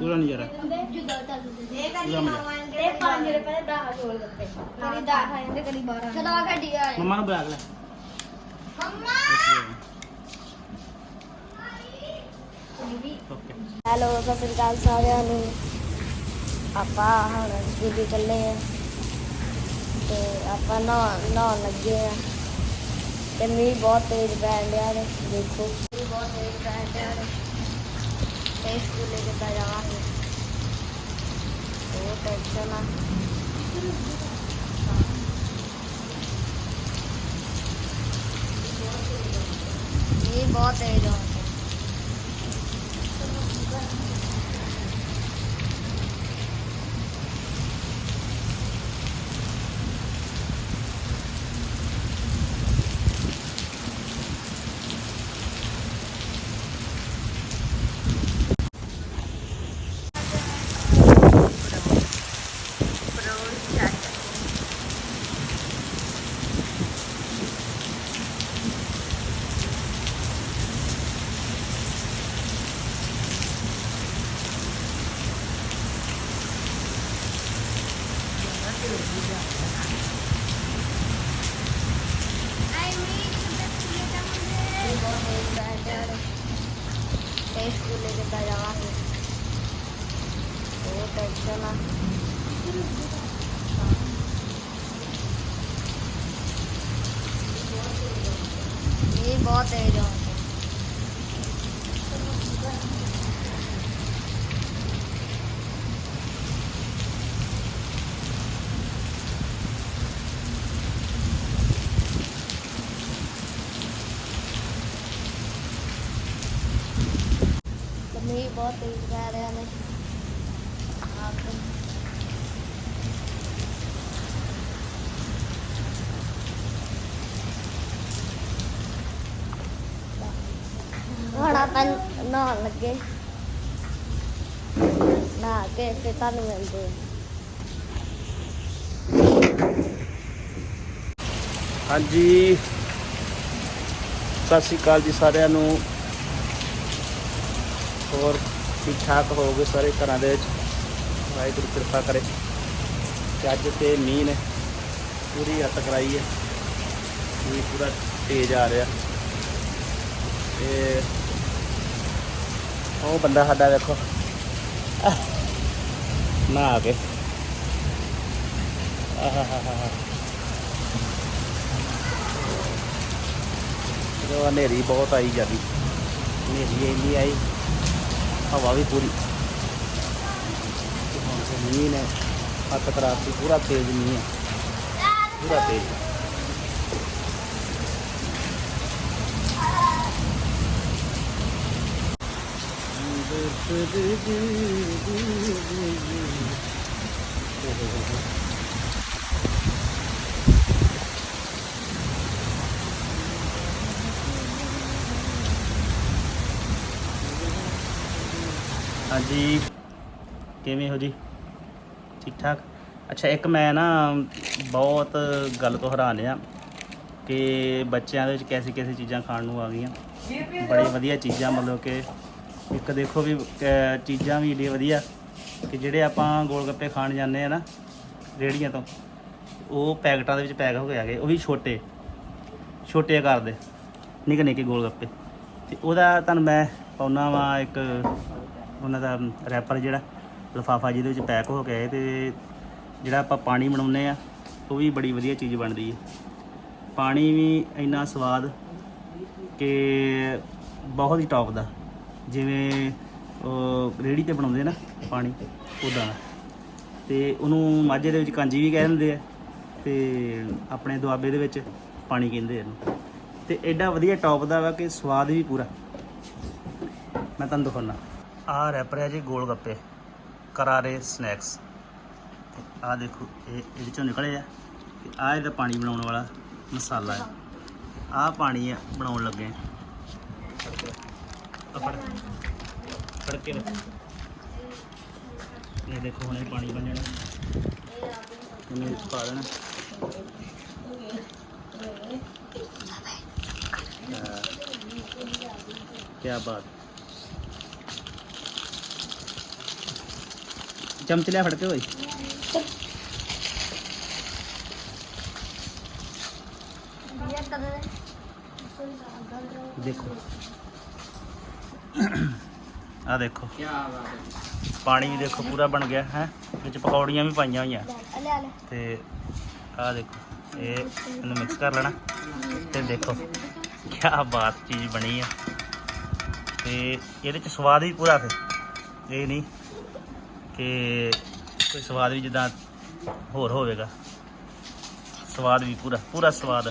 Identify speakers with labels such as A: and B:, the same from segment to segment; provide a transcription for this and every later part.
A: ਪੂਰਾ ਨਜ਼ਾਰਾ ਪੂਰਾ ਮਜ਼ਾ।
B: ਖਾਵਾਂਗੇ
C: ਇਹ 5 ਰੁਪਏ ਦਾ 10 ਗੋਲ ਗੱਪੇ ਕਦੀ 10 ਆ
A: ਮੰਮਾ ਨੂੰ ਬੁਲਾ ਲੈ। ਓਕੇ।
C: ਹੈਲੋ, ਸਤਿ ਸ੍ਰੀ ਅਕਾਲ ਸਾਰਿਆਂ ਨੂੰ। ਆਪਾਂ ਹੁਣ ਦਿੱਲੀ ਚੱਲੇ ਆ। ਤੇ ਆਪਾਂ ਨਹਾਉਣ ਨਹਾਉਣ ਲੱਗੇ ਆ। ਤੇ ਮੀਂਹ ਬਹੁਤ ਤੇਜ਼ ਪੈਣ ਡਿਆ ਨੇ ਦੇਖੋ। ਮੀਂਹ ਬਹੁਤ ਤੇਜ਼ ਪੈਣ ਡਿਆ ਨੇ ਤੇ ਸਕੂਲੇ ਕਿੱਦਾਂ ਜਾਵਾਂਗੇ ਉਹ ਟੈਨਸ਼ਨ ਆ ਮੀਂਹ ਬਹੁਤ ਤੇਜ਼ ਆ ਮੀਂਹ ਬਹੁਤ ਤੇਜ਼ ਪੈਣ ਡਿਆ ਨੇ ਤੇ ਸਕੂਲੇ ਕਿੱਦਾਂ ਜਾਵਾਂਗੇ ਉਹ ਟੈਨਸ਼ਨ ਆ ਮੀਂਹ ਬਹੁਤ ਤੇਜ਼ ਆ ਰਿਹਾ ਨੇ। ਆਪ ਹੁਣ ਆਪਾਂ ਨਹਾਉਣ ਲੱਗੇ। ਨਹਾ ਕੇ ਫਿਰ ਤੁਹਾਨੂੰ ਮਿਲਦੇ ਆ
A: ਹਾਂਜੀ। ਸਤਿ ਸ਼੍ਰੀ ਅਕਾਲ ਜੀ ਸਾਰਿਆਂ ਨੂੰ। ਹੋਰ ਠੀਕ ਠਾਕ ਹੋਗੇ ਸਾਰੇ ਘਰਾਂ ਦੇ ਵਿੱਚ। ਵਾਹਿਗੁਰੂ ਕਿਰਪਾ ਕਰੇ। ਤੇ ਅੱਜ ਤੇ ਮੀਂਹ ਨੇ ਪੂਰੀ ਹੱਤ ਕਰਾਈ ਹੈ। ਮੀਂਹ ਪੂਰਾ ਤੇਜ਼ ਆ ਰਿਹਾ। ਤੇ ਉਹ ਬੰਦਾ ਸਾਡਾ ਵੇਖੋ। ਨਾ ਕੇ। ਆਹਾਹਾਹਾ। ਜਦੋਂ ਹਨੇਰੀ ਬਹੁਤ ਆਈ ਜਾਂਦੀ। ਹਨੇਰੀ ਇੰਨੀ ਆਈ। ਹਵਾ ਵੀ ਪੂਰੀ। ਤੇ ਹੁਣ ਹੱਥ ਕਰਾਤੀ ਪੂਰਾ ਤੇਜ਼ ਮੀਂਹ ਹੈ ਪੂਰਾ ਤੇਜ਼। ਹਾਂਜੀ। ਕਿਵੇਂ ਹੋ ਜੀ? ਠੀਕ ਠਾਕ ਅੱਛਾ, ਇੱਕ ਮੈਂ ਨਾ ਬਹੁਤ ਗੱਲ ਤੋਂ ਹੈਰਾਨ ਆ ਕਿ ਬੱਚਿਆਂ ਦੇ ਵਿੱਚ ਕੈਸੀ ਕੈਸੀ ਚੀਜ਼ਾਂ ਖਾਣ ਨੂੰ ਆ ਗਈਆਂ। ਬੜੇ ਵਧੀਆ ਚੀਜ਼ਾਂ, ਮਤਲਬ ਕਿ ਇੱਕ ਦੇਖੋ ਵੀ ਚੀਜ਼ਾਂ ਵੀ ਏਡੀ ਵਧੀਆ ਕਿ ਜਿਹੜੇ ਆਪਾਂ ਗੋਲ ਗੱਪੇ ਖਾਣ ਜਾਂਦੇ ਆ ਨਾ ਰੇੜੀਆਂ ਤੋਂ, ਉਹ ਪੈਕਟਾਂ ਦੇ ਵਿੱਚ ਪੈਕ ਹੋ ਕੇ ਆ ਗਏ। ਉਹ ਵੀ ਛੋਟੇ ਛੋਟੇ ਆਕਾਰ ਦੇ ਨਿੱਕੇ ਨਿੱਕੇ ਗੋਲ ਗੱਪੇ ਤੇ ਉਹਦਾ ਤੁਹਾਨੂੰ ਮੈਂ ਪਾਉਣਾ ਵਾ ਇੱਕ ਉਹਨਾਂ ਦਾ ਰੈਪਰ ਜਿਹੜਾ ਲਿਫਾਫਾ ਜਿਹਦੇ ਵਿੱਚ ਪੈਕ ਹੋ ਕੇ ਆਏ ਤੇ ਜਿਹੜਾ ਆਪਾਂ ਪਾਣੀ ਬਣਾਉਂਦੇ ਆ, ਉਹ ਵੀ ਬੜੀ ਵਧੀਆ ਚੀਜ਼ ਬਣਦੀ ਹੈ ਪਾਣੀ ਵੀ ਇੰਨਾ ਸਵਾਦ ਕਿ ਬਹੁਤ ਹੀ ਟੌਪ ਦਾ। ਜਿਵੇਂ ਉਹ ਰੇੜੀ ਤੇ ਬਣਾਉਂਦੇ ਨਾ ਪਾਣੀ ਉਦਾਂ ਦਾ। ਤੇ ਉਹਨੂੰ ਮਾਝੇ ਦੇ ਵਿੱਚ ਕਾਂਜੀ ਵੀ ਕਹਿ ਦਿੰਦੇ ਆ ਤੇ ਆਪਣੇ ਦੁਆਬੇ ਦੇ ਵਿੱਚ ਪਾਣੀ ਕਹਿੰਦੇ ਆ ਇਹਨੂੰ। ਤੇ ਐਡਾ ਵਧੀਆ ਟੌਪ ਦਾ ਵਾ ਕਿ ਸਵਾਦ ਵੀ ਪੂਰਾ। ਮੈਂ ਤੁਹਾਨੂੰ ਦਿਖਾਉਣਾ ਆਹ ਰੈਪਰ ਹੈ ਜੀ, ਗੋਲ ਗੱਪੇ। ਕਰਾਰੇ ਸਨੈਕਸ ਆਹ ਦੇਖੋ, ਇਹ ਇਹਦੇ ਚੋਂ ਨਿਕਲੇ ਆ। ਤੇ ਆਹ ਇਹਦਾ ਪਾਣੀ ਬਣਾਉਣ ਵਾਲਾ ਮਸਾਲਾ ਹੈ। ਆਹ ਪਾਣੀ ਆ, ਬਣਾਉਣ ਲੱਗੇ ਆ। ਫੜ ਫੜ ਕੇ ਇਹ ਦੇਖੋ, ਹੁਣ ਇਹ ਪਾਣੀ ਬਣ ਜਾਣਾ। ਇਹਨੂੰ ਪਾ ਦੇਣਾ। ਕੀ ਬਾਤ। ਚਮਚ ਲਿਆ ਫੜ ਕੇ ਹੋਈ
C: ਇਹ ਕਦੇ
A: ਦੇਖੋ। ਆ ਦੇਖੋ। ਪਾਣੀ ਵੀ ਦੇਖੋ ਪੂਰਾ ਬਣ ਗਿਆ, ਹੈ? ਵਿੱਚ ਪਕੌੜੀਆਂ ਵੀ ਪਾਈਆਂ ਹੋਈਆਂ।
C: ਲੈ ਲੈ
A: ਤੇ ਆ ਦੇਖੋ, ਇਹ ਇਹਨੂੰ ਮਿਕਸ ਕਰ ਲੈਣਾ। ਤੇ ਦੇਖੋ ਕੀ ਬਾਤ ਚੀਜ਼ ਬਣੀ ਆ। ਤੇ ਇਹਦੇ ਚ ਸਵਾਦ ਵੀ ਪੂਰਾ ਫਿਰ। ਇਹ ਨਹੀਂ ਕਿ ਕੋਈ ਸਵਾਦ ਵੀ ਜਿੱਦਾਂ ਹੋਰ ਹੋਵੇਗਾ। ਸਵਾਦ ਵੀ ਪੂਰਾ ਪੂਰਾ ਸਵਾਦ।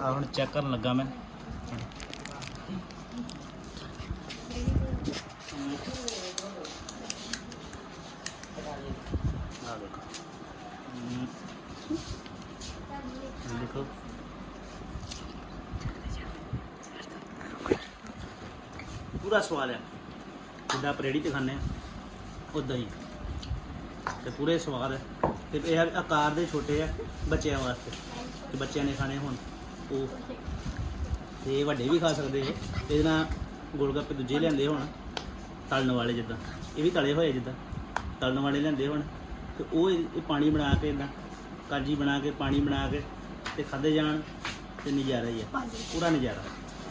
A: ਆ ਹੁਣ ਚੈੱਕ ਕਰਨ ਲੱਗਾ ਮੈਂ। ਦੇਖੋ। ਪੂਰਾ ਸਵਾਦ ਹੈ ਜਿੱਦਾਂ ਆਪਾਂ ਰੇਹੜੀ ਤੇ ਖਾਂਦੇ ਆ। ਉਦਾਂ ਹੀ। ਤੇ ਪੂਰੇ ਸਵਾਦ ਹੈ। ਤੇ ਇਹ ਆਕਾਰ ਦੇ ਛੋਟੇ ਆ ਬੱਚਿਆਂ ਵਾਸਤੇ। ਤੇ ਬੱਚਿਆਂ ਨੇ ਖਾਣੇ ਹੁਣ ਉਹ। ਤੇ ਵੱਡੇ ਵੀ ਖਾ ਸਕਦੇ ਇਹ ਇਹਦੇ ਨਾਲ ਗੋਲਗੱਪੇ ਦੂਜੇ ਲਿਆਂਦੇ ਹੁਣ। ਤਲਣ ਵਾਲੇ ਜਿੱਦਾਂ। ਇਹ ਵੀ ਤਲੇ ਹੋਏ ਜਿੱਦਾਂ। ਤਲਣ ਵਾਲੇ ਲਿਆਂਦੇ ਹੁਣ। ਤੇ ਉਹ ਇਹ ਇਹ ਪਾਣੀ ਬਣਾ ਕੇ ਇਦਾਂ ਕਾਜੀ ਬਣਾ ਕੇ ਪਾਣੀ ਬਣਾ ਕੇ ਤੇ ਖਾਦੇ ਜਾਣ ਤੇ ਨਜ਼ਾਰਾ ਹੀ ਆ। ਪੂਰਾ ਨਜ਼ਾਰਾ।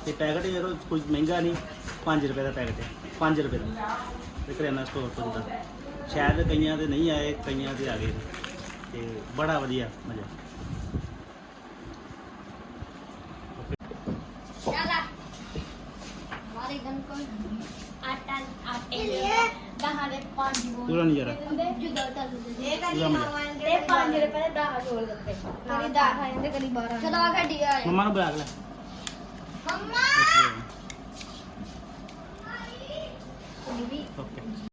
A: ਤੇ ਪੈਕਟ ਯਾਰ ਕੁਝ ਮਹਿੰਗਾ ਨਹੀਂ 5 ਰੁਪਏ ਦਾ ਪੈਕਟ ਹੈ 5 ਰੁਪਏ ਦਾ। ਤੇ ਕਰਿਆਨਾ ਸਟੋਰ ਤੋਂ ਦਾ। ਸ਼ਾਇਦ ਕਈਆਂ ਦੇ ਨਹੀਂ ਆਏ ਕਈਆਂ ਦੇ ਆ ਗਏ ਤੇ ਬੜਾ ਵਧੀਆ ਮਜ਼ਾ। ਪੂਰਾ ਨਜ਼ਾਰਾ ਮਮਾ ਨੂੰ ਬੁਲਾ ਲੈ। Okay.